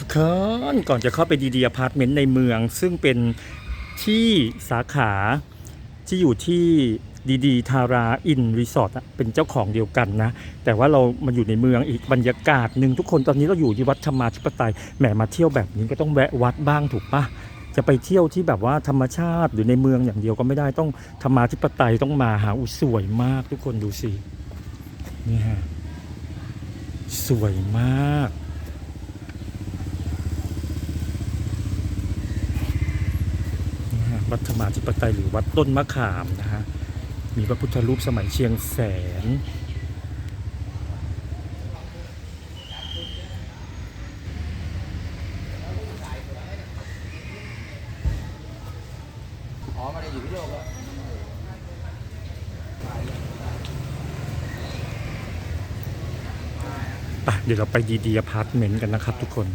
ทุกคนก่อนจะเข้าไปดีดีอพาร์ตเมนต์ในเมือง ซึ่งเป็นที่สาขาที่อยู่ที่ดีดีทาราอินรีสอร์ทเป็นเจ้าของเดียวกันนะ แต่ว่าเรามาอยู่ในเมืองอีกบรรยากาศหนึ่งทุกคนตอนนี้เราอยู่ที่วัดธรรมาธิปไตยแหมมาเที่ยวแบบนี้ก็ต้องแวะวัดบ้างถูกปะจะไปเที่ยวที่แบบว่าธรรมชาติหรือในเมืองอย่างเดียวก็ไม่ได้ต้องธรรมาธิปไตยต้องมาหาอุสวยมากทุกคนดูสินี่ฮะสวยมาก นะฮะ วัดธรรมาธิปไตยหรือวัดต้นมะขามนะฮะมีพระพุทธรูปสมัยเชียงแสน อ๋อมาได้อยู่ที่โลกแล้วเดี๋ยวเราไปดีดีอพาร์ตเมนต์กันนะครับทุกคน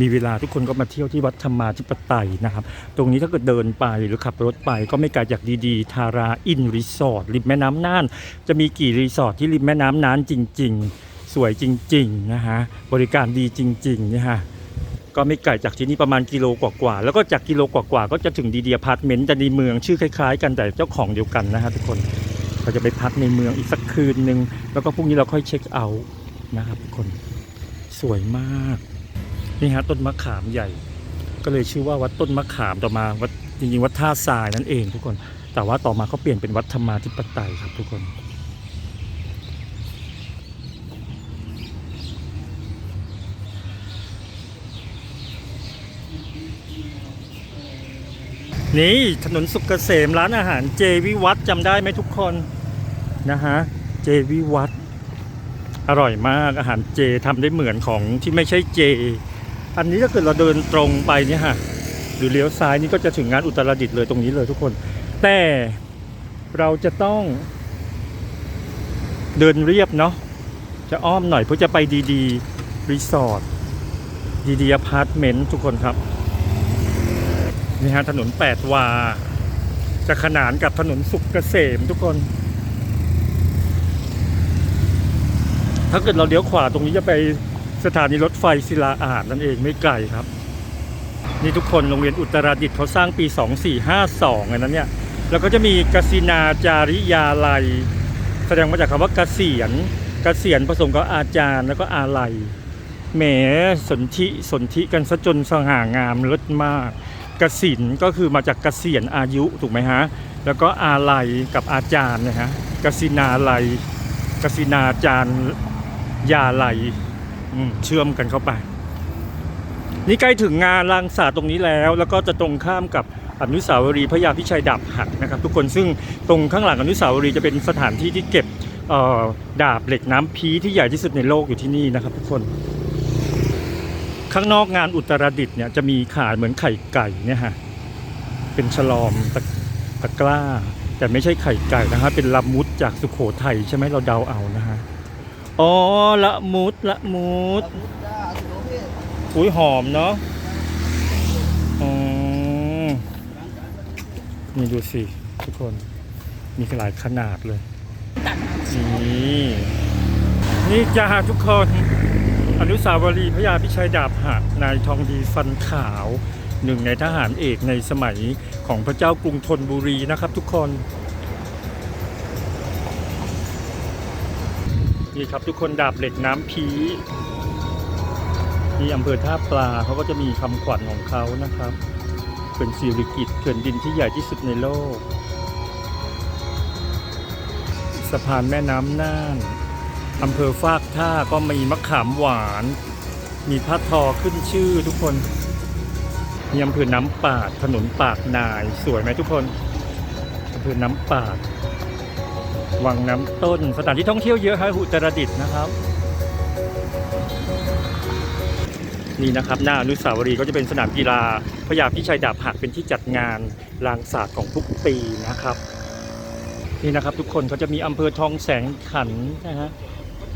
มีเวลาทุกคนก็มาเที่ยวที่วัดธรรมาธิปไตยนะครับ ตรงนี้ถ้าเกิดเดินไปหรือขับรถไปก็ไม่ไกลจากดีดีทาราอินรีสอร์ทริมแม่น้ำน่าน จะมีกี่รีสอร์ทที่ริมแม่น้ำน่านจริง ๆ สวยจริงๆนะฮะบริการดีจริงๆนะฮะก็ไม่ไกลจากที่นี่ประมาณกิโลกว่าๆแล้วก็จากกิโลกว่าๆก็จะถึงดีเดีอพาร์ตเมนต์แต่ในเมืองชื่อคล้ายๆ กันแต่เจ้าของเดียวกันนะฮะทุกคนเราจะไปพักในเมืองอีกสักคืนหนึ่งแล้วก็พรุ่งนี้เราค่อยเช็คเอาท์นะครับทุกคนสวยมาก นี่ฮะต้นมะขามใหญ่ ก็เลยชื่อว่าวัดต้นมะขามต่อมาวัดจริงๆวัดท่าทรายนั่นเองทุกคน แต่ว่าต่อมาเขาเปลี่ยนเป็นวัดธรรมาธิปไตยครับทุกคนนี่ถนนสุกเกษมร้านอาหารเจวิวัฒน์จำได้ไหมทุกคนนะฮะเจวิวัฒน์อร่อยมากอาหารเจทำได้เหมือนของที่ไม่ใช่เจ อันนี้ถ้าเกิดเราเดินตรงไปเนี่ยฮะหรือเลี้ยวซ้ายนี่ก็จะถึงงานอุตรดิตถ์เลยตรงนี้เลยทุกคน แต่เราจะต้อง เดินเรียบเนาะจะอ้อมหน่อยเพื่อจะไปดีๆรีสอร์ทดีๆอพาร์ตเมนต์ทุกคนครับนี่ฮะถนนแปดวา จะขนานกับถนนสุกเกษมทุกคน ถ้าเกิดเราเลี้ยวขวาตรงนี้จะไป สถานีรถไฟศิลาอาดนั่นเองไม่ไกลครับ นี่ทุกคนโรงเรียนอุตรดิตถ์เขาสร้างปี 2452อันนั้นเนี่ยแล้วก็จะมีกสินาจาริยาลัย แสดงมาจากคำว่าเกษียณเกษียณผสมกับอาจารย์แล้วก็อาลัยแหมสนธิสนธิกันซะจนสง่างามเลิศมากกสินก็คือมาจากเกษียณอายุถูกไหมฮะแล้วก็อาลัยกับอาจารย์นะฮะกสินาลัยกสินาจารย์ยาลัย เชื่อมกันเข้าไป นี่ใกล้ถึงงานลางสาตรงนี้แล้ว แล้วก็จะตรงข้ามกับอนุสาวรีย์พระยาพิชัยดาบหักนะครับ ทุกคนซึ่งตรงข้างหลังอนุสาวรีย์จะเป็นสถานที่ที่เก็บดาบเหล็กน้ำพีที่ใหญ่ที่สุดในโลกอยู่ที่นี่นะครับ ทุกคน ข้างนอกงานอุตรดิตถ์เนี่ยจะมีขายเหมือนไข่ไก่เนี่ยฮะเป็นฉลอมตะตะกร้า แต่ไม่ใช่ไข่ไก่นะฮะเป็นละมุดจากสุโขทัยใช่ไหมเราเดาเอานะฮะ อ๋อละมุดละมุดพุทธาสุโลเพศอุ้ยหอมเนาะอ๋อนี่ดูสิทุกคนมีหลายขนาดเลย นี่นี่จ้าทุกคน อนุสาวรีย์พระยาพิชัยดาบหักนายทองดีฟันขาว หนึ่งในทหารเอกในสมัยของพระเจ้ากรุงธนบุรีนะครับทุกคน นี่ครับทุกคนดาบเหล็กน้ำพีนี่อำเภอท่าปลาเขาก็จะมีคำขวัญของเขานะครับ เป็นสิริกิตเขื่อนดินที่ใหญ่ที่สุดในโลก สะพานแม่น้ำน่านอำเภอฟากท่าก็มีมะขามหวาน มีพระทอขึ้นชื่อทุกคนมีอำเภอน้ำปาดถนนปากนาย สวยไหมทุกคนอำเภอน้ำปาด วังน้ำต้นสถานที่ท่องเที่ยวเยอะฮะอุตรดิตถ์นะครับ นี่นะครับหน้าอนุสาวรีย์ก็จะเป็นสนามกีฬาพระยาพิชัยดาบหักเป็นที่จัดงานลางศาสตร์ของทุกปีนะครับ นี่นะครับทุกคนเขาจะมีอำเภอทองแสงขันนะฮะ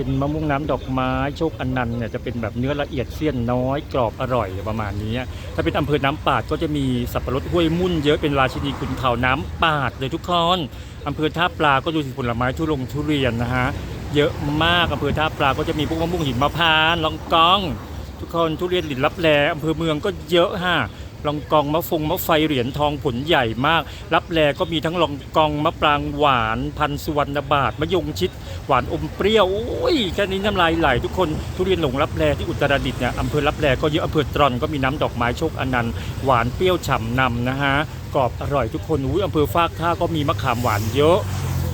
เป็นมะม่วงน้ำดอกไม้โชคอนันต์เนี่ยจะเป็นแบบเนื้อละเอียดเสี้ยนน้อยกรอบอร่อยประมาณนี้ ถ้าเป็นอำเภอน้ำปาดก็จะมีสับปะรดห้วยมุ่นเยอะเป็นราชินีขุนเขาน้ำปาดเลยทุกคนอำเภอท่าปลาก็ดูสิผลไม้ทุลงทุเรียนนะฮะเยอะมากอำเภอท่าปลาก็จะมีพวกมะม่วงหิมพานต์ลองกอง ทุกคนทุเรียนหลินรับแลอำเภอเมืองก็เยอะฮะ ลองกองมะฟงมะไฟเหรียญทองผลใหญ่มาก รับแลก็มีทั้งลองกองมะปรางหวานพันสุวรรณบาทมะยงชิด หวานอมเปรี้ยวโอ้ยแค่นี้น้ำลายไหลทุกคนทุเรียนหลงรับแลที่อุตรดิตถ์เนี่ยอำเภอรับแลก็เยอะอำเภอตรอนก็มีน้ำดอกไม้โชคอนันต์หวานเปรี้ยวฉ่ำนำนะฮะกรอบอร่อยทุกคนอุ้ยอำเภอฟากท่าก็มีมะขามหวานเยอะ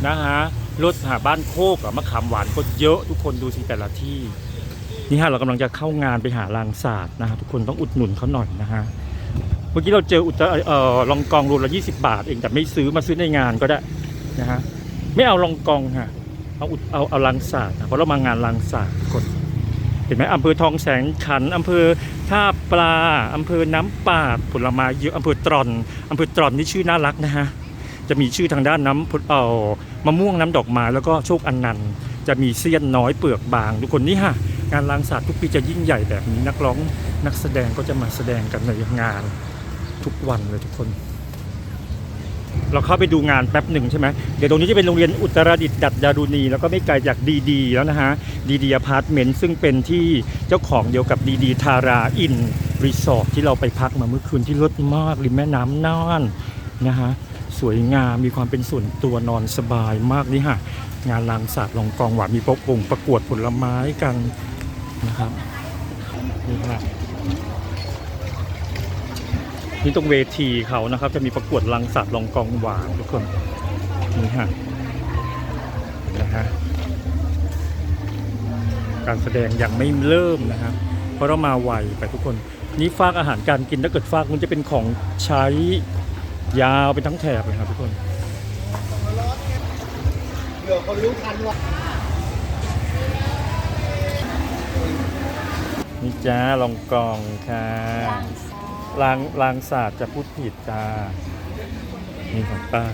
นะฮะรถหาบ้านโคกอะมะขามหวานก็เยอะทุกคนดูสิแต่ละที่นี่ฮะเรากำลังจะเข้างานไปหาลางศาสตร์นะฮะทุกคนต้องอุดหนุนเขาหน่อยนะฮะ มื่อกี้เราเจออุตเอ่อลองกองรวมละ20บาทเองแต่ไม่ซื้อมาซื้อในงานก็ได้นะฮะไม่เอาลองกองฮะเอาอุดเอาเอาลางศาสตร์เพราะเรามางานลางศาสตร์ทุกคนเห็นไหมอำเภอทองแสงขันอำเภอท่าปลาอำเภอน้ำปาดผลไม้เยอะอำเภอตรอนอำเภอตรอนนี่ชื่อน่ารักนะฮะจะมีชื่อทางด้านน้ำผลเอ่อมะม่วงน้ำดอกไม้แล้วก็โชคอันนันต์จะมีเสี้ยนน้อยเปลือกบาง ทุกคนนี่ฮะงานลางศาสตร์ทุกปีจะยิ่งใหญ่แบบนี้นักร้องนักแสดงก็จะมาแสดงกันในงาน ทุกวันเลยทุกคน เราเข้าไปดูงานแป๊บหนึ่งใช่ไหมเดี๋ยวตรงนี้จะเป็นโรงเรียนอุตรดิตถ์ดัดดารุณี แล้วก็ไม่ไกลจากดีดีแล้วนะฮะดีดีอพาร์ตเมนต์ซึ่งเป็นที่เจ้าของเดียวกับดีดีทาราอินรีสอร์ทที่เราไปพักมาเมื่อคืนที่รถมากริมแม่น้ำน่านนะฮะสวยงามมีความเป็นส่วนตัวนอนสบายมากนี่ฮะงานลางศาสตร์ลองกองหวานมีประกงประกวดผลไม้กันนะครับนี่ครับ นี่ตรงเวทีเขานะครับ จะมีประกวดลังศาสตร์ลองกองหวานทุกคนนี่ฮะนะฮะการแสดงยังไม่เริ่มนะฮะเพราะเรามาไวไปทุกคน นี่ฟากอาหารการกินถ้าเกิดฟากมันจะเป็นของใช้ยาวไปทั้งแถบเลยครับทุกคนเดี๋ยวคนรู้ทันว่ะนี่จ้าลองกองค่ะ ลางลางศาสตร์จะพูดผิดจ้านี่ของป้า